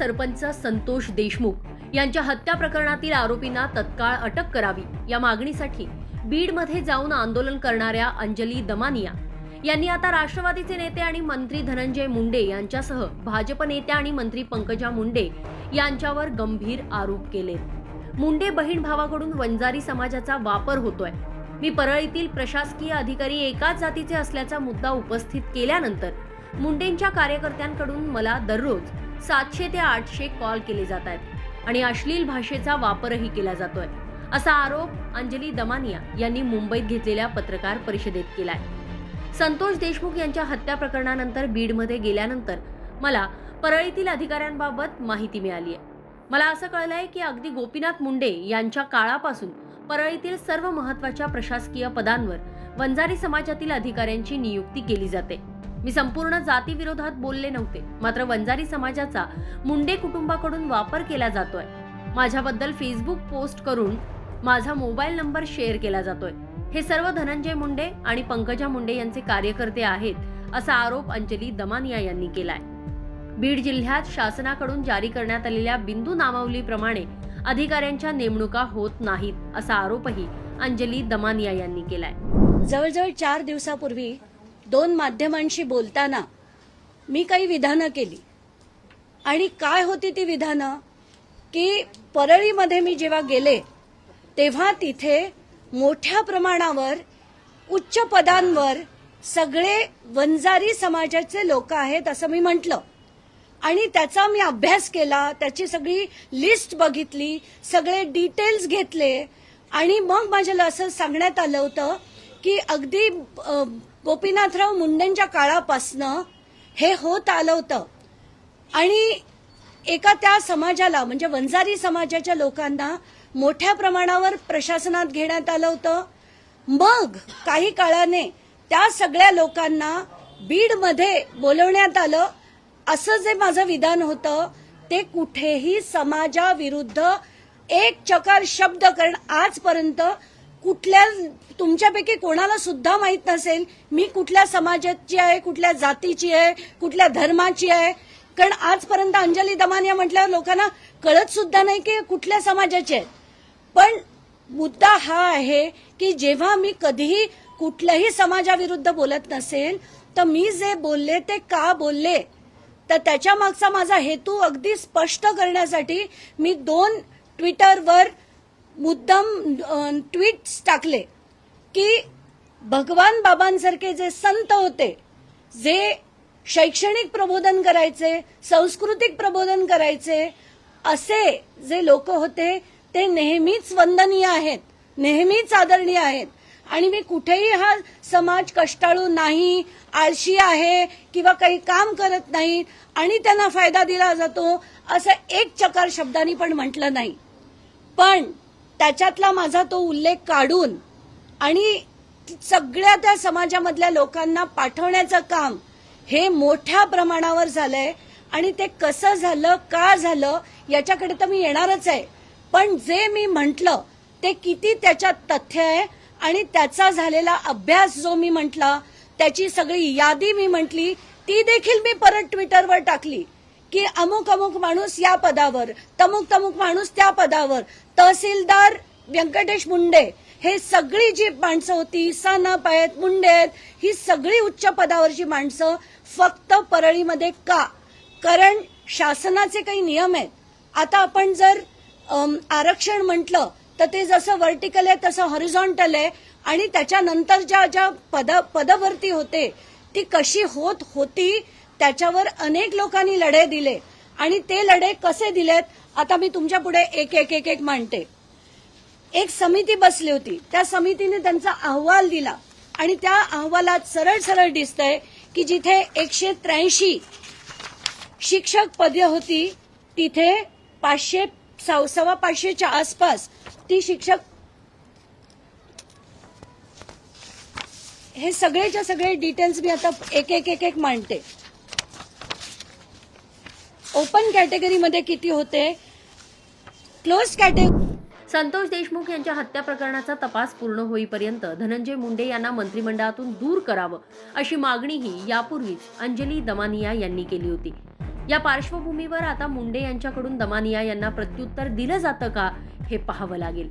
सरपंच संतोष देशमुख यांच्या हत्या प्रकरणातील आरोपींना तत्काळ अटक करावी या मागणीसाठी बीडमध्ये जाऊन आंदोलन करणाऱ्या अंजली दमानिया यांनी आता राष्ट्रवादीचे नेते आणि मंत्री धनंजय मुंडे यांच्यासह भाजप नेत्या आणि मंत्री पंकजा मुंडे यांच्यावर गंभीर आरोप केले. मुंडे बहीण भावाकडून वंजारी समाजाचा वापर होतोय. मी परळीतील प्रशासकीय अधिकारी एकाच जातीचे असल्याचा मुद्दा उपस्थित केल्यानंतर मुंडेंच्या कार्यकर्त्यांकडून मला दररोज सातशे ते आठशे कॉल केले जात आहेत आणि अश्लील भाषेचा वापरही केला जातोय. असा आरोप अंजली दमानिया यांनी मुंबईत घेतलेल्या पत्रकार परिषदेत केलाय. संतोष देशमुख यांच्या हत्या प्रकरणानंतर बीडमध्ये गेल्यानंतर मला परळीतील अधिकाऱ्यांबाबत माहिती मिळाली आहे मला असं कळलं आहे की अगदी गोपीनाथ मुंडे यांच्या काळापासून परळीतील सर्व महत्त्वाच्या प्रशासकीय पदांवर वंजारी समाजातील अधिकाऱ्यांची नियुक्ती केली जाते. मी संपूर्ण जातीविरोधात बोलले नव्हते. मात्र वंजारी समाजाचा मुंडे कुटुंबाकडून वापर केला जातोय. माझ्याबद्दल फेसबुक पोस्ट करून माझा मोबाईल नंबर शेअर केला जातोय. हे सर्व धनंजय मुंडे आणि पंकजा मुंडे यांचे कार्यकर्ते आहेत असा आरोप अंजली दमानिया यांनी केलाय. बीड जिल्ह्यात शासनाकडून जारी करण्यात आलेल्या बिंदू नामावलीप्रमाणे अधिकाऱ्यांच्या नेमणुका होत नाहीत असा आरोपही अंजली दमानिया यांनी केलाय. जवळजवळ चार दिवसापूर्वी दोन माध्यमांशी बोलताना मी काही विधानं केली. आणि काय होती ती विधानं? की परळीमध्ये मी जेव्हा गेले तेव्हा तिथे मोठ्या प्रमाणावर उच्च पदांवर सगळे वंजारी समाजाचे लोक आहेत असं मी म्हटलं. आणि त्याचा मी अभ्यास केला त्याची सगळी लिस्ट बघितली सगळे डिटेल्स घेतले. आणि मग माझ्याला असं सांगण्यात आलं होतं की अगदी गोपीनाथराव मुंडेंच्या काळापासनं हे होत आलं होतं. आणि एका त्या समाजाला म्हणजे वंजारी समाजाच्या लोकांना मोठ्या प्रमाणावर प्रशासनात घेण्यात आलं होतं. मग काही काळाने त्या सगळ्या लोकांना बीडमध्ये बोलवण्यात आलं. असं जे माझं विधान होतं ते कुठेही समाजाविरुद्ध एक चकार शब्द कारण आजपर्यंत कुठल्या तुमच्यापैकी कोणाला सुद्धा माहीत नसेल मी कुठल्या समाजाची आहे कुठल्या जातीची आहे कुठल्या धर्माची आहे. कारण आजपर्यंत अंजली दमानिया म्हटल्यावर लोकांना कळत सुद्धा नाही की कुठल्या समाजाचे आहेत. पण मुद्दा हा आहे की जेव्हा मी कधीही कुठल्याही समाजाविरुद्ध बोलत नसेल तर मी जे बोलले ते का बोलले? तर त्याच्या मागचा माझा हेतू अगदी स्पष्ट करण्यासाठी मी दोन ट्विटरवर मुद्दाम ट्विट्स टाकले की भगवान बाबांसारखे जे संत होते जे शैक्षणिक प्रबोधन करायचे सांस्कृतिक प्रबोधन करायचे असे जे लोक होते ते नेहमीच वंदनीय आहेत नेहमीच आदरणीय आहेत. आणि मी कुठेही हा समाज कष्टाळू नाही आळशी आहे किंवा काही काम करत नाही आणि त्यांना फायदा दिला जातो असं एक चकार शब्दांनी पण म्हटलं नाही. पण त्याच्यातला माझा तो उल्लेख काढून आणि सगळ्या त्या समाजामधल्या लोकांना पाठवण्याचं काम हे मोठ्या प्रमाणावर झालंय. आणि ते कसं झालं का झालं याच्याकडे तर मी येणारच आहे. पण जे मी म्हटलं ते किती त्याच्यात तथ्य आहे आणि त्याचा झालेला अभ्यास जो मी म्हटला त्याची सगळी यादी मी म्हटली ती देखील मी परत ट्विटरवर टाकली. की अमुक अमुक माणूस या पदावर तमुक तमुक माणूस त्या पदावर. तहसीलदार व्यंकटेश मुंडे हे सगळी जी माणसं होती सनप आहेत मुंडे आहेत ही सगळी उच्च पदावरची माणसं फक्त परळीमध्ये का? कारण शासनाचे काही नियम आहेत. आता आपण जर आरक्षण म्हटलं तर ते जसं व्हर्टिकल आहे तसं हॉरिझॉन्टल आहे. आणि त्याच्यानंतर ज्या ज्या पद पदवर्ती होते ती कशी होत होती त्याच्यावर अनेक लोकांनी लढे दिले. आणि ते लढे कसे दिलेत आता मी तुमच्यापुढे एक एक एक एक मांडते. एक समिती बसली होती. त्या समितीने त्यांचा अहवाल दिला. आणि त्या अहवालात सरळ सरळ दिसतंय की जिथे एकशे त्र्याऐंशी शिक्षक पदे होती तिथे पाचशे सव- सव्वा पाचशेच्या आसपास ती शिक्षक हे सगळेच्या सगळे डिटेल्स मी आता एक एक एक एक मांडते. ओपन कॅटेगरीमध्ये किती होते? क्लोज कॅटेगरी संतोष देशमुख यांच्या हत्या प्रकरणाचा तपास पूर्ण होईपर्यंत धनंजय मुंडे यांना मंत्रिमंडळातून दूर करावं अशी मागणीही यापूर्वीच अंजली दमानिया यांनी केली होती. या पार्श्वभूमीवर आता मुंडे यांच्याकडून दमानिया यांना प्रत्युत्तर दिलं जातं का हे पाहावं लागेल.